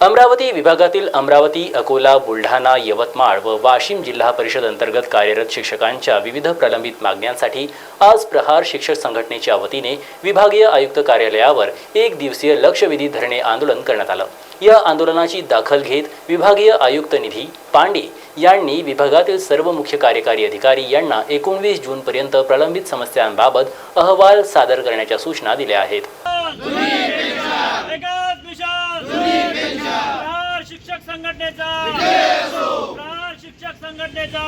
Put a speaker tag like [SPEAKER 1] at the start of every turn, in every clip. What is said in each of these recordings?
[SPEAKER 1] अमरावती विभागातील अमरावती अकोला बुलढाणा यवतमाळ व वाशिम जिल्हा परिषद अंतर्गत कार्यरत शिक्षकांच्या विविध प्रलंबित मागण्यांसाठी आज प्रहार शिक्षक संघटनेच्या वतीने विभागीय आयुक्त कार्यालयावर एक दिवसीय लक्षवेधी धरणे आंदोलन करण्यात आलं. या आंदोलनाची दाखल घेत विभागीय आयुक्त निधी पांडे यांनी विभागातील सर्व मुख्य कार्यकारी अधिकारी यांना एकोणवीस जूनपर्यंत प्रलंबित समस्यांबाबत अहवाल सादर करण्याच्या सूचना दिल्या आहेत
[SPEAKER 2] एकच मिशन प्रहार शिक्षक संघटनेचा. प्रहार शिक्षक संघटनेचा.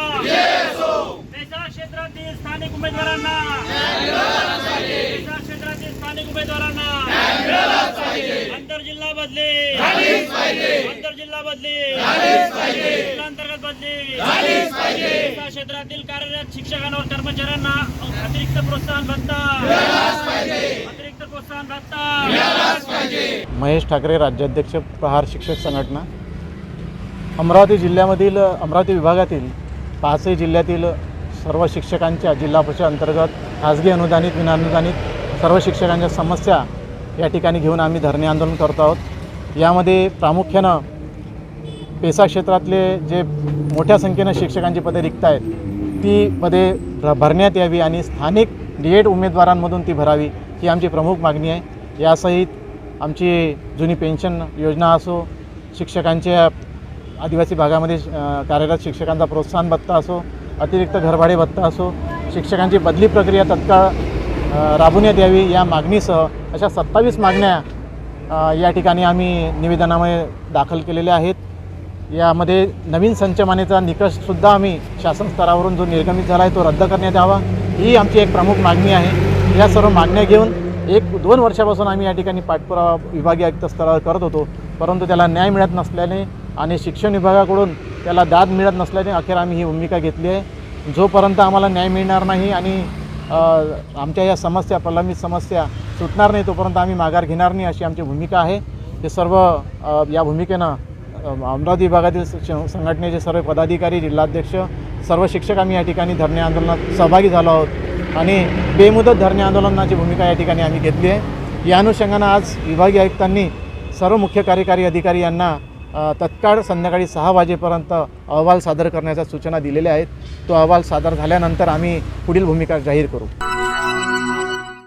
[SPEAKER 2] पेसा क्षेत्रातील स्थानिक उमेदवारांना. क्षेत्रातील स्थानिक उमेदवारांना. आंतरजिल्हा बदली. आंतरजिल्हा बदली. अंतर्गत बदली. पेसा क्षेत्रातील कार्यरत शिक्षकांवर कर्मचाऱ्यांना अतिरिक्त प्रोत्साहन भत्ता. अतिरिक्त प्रोत्साहन भत्ता.
[SPEAKER 3] महेश ठाकरे राज्याध्यक्ष प्रहार शिक्षक संघटना. अमरावती जिल्ह्यामधील अमरावती विभागातील पाचही जिल्ह्यातील सर्व शिक्षकांच्या जिल्हा परिषद अंतर्गत खाजगी अनुदानित विनाअनुदानित सर्व शिक्षकांच्या समस्या या ठिकाणी घेऊन आम्ही धरणे आंदोलन करत आहोत. यामध्ये प्रामुख्यानं पेसा क्षेत्रातले जे मोठ्या संख्येनं शिक्षकांची पदे रिक्त आहेत ती पदे भरण्यात यावी आणि स्थानिक डी एड उमेदवारांमधून ती भरावी ही आमची प्रमुख मागणी आहे. यासहित आमची जुनी पेन्शन योजना असो शिक्षकांच्या आदिवासी भागामध्ये कार्यरत शिक्षकांचा प्रोत्साहन भत्ता असो अतिरिक्त घरभाडे भत्ता असो शिक्षकांची बदली प्रक्रिया तत्काळ राबवण्यात यावी या मागणीसह अशा सत्तावीस मागण्या या ठिकाणी आम्ही निवेदनामध्ये दाखल केलेल्या आहेत. यामध्ये नवीन संचमानेचा निकषसुद्धा आम्ही शासन स्तरावरून जो निर्गमित झाला आहे तो रद्द करण्यात यावा ही आमची एक प्रमुख मागणी आहे. या सर्व मागण्या घेऊन एक दोन वर्षापासून आम्ही या ठिकाणी पाठपुरावा विभागीय आयुक्त स्तरावर करत होतो परंतु त्याला न्याय मिळत नसल्याने आणि शिक्षण विभागाकडून त्याला दाद मिळत नसल्याने अखेर आम्ही ही भूमिका घेतली आहे. जोपर्यंत आम्हाला न्याय मिळणार नाही आणि आमच्या या समस्या प्रलंबित समस्या सुटणार नाही तोपर्यंत आम्ही माघार घेणार नाही अशी आमची भूमिका आहे. ते सर्व या भूमिकेनं अमरावती विभागातील संघटनेचे सर्व पदाधिकारी जिल्हाध्यक्ष सर्व शिक्षक आम्ही या ठिकाणी धरणे आंदोलनात सहभागी झालो आहोत. आणि बेमुदत धरणे आंदोलनाची भूमिका या ठिकाणी आम्ही घेतली आहे. या अनुषंगानं आज विभागीय आयुक्तांनी सर्व मुख्य कार्यकारी अधिकारी यांना तत्काळ संध्याकाळी सहा वाजेपर्यंत अहवाल सादर करण्याच्या सूचना दिलेल्या आहेत. तो अहवाल सादर झाल्यानंतर आम्ही पुढील भूमिका जाहीर करू.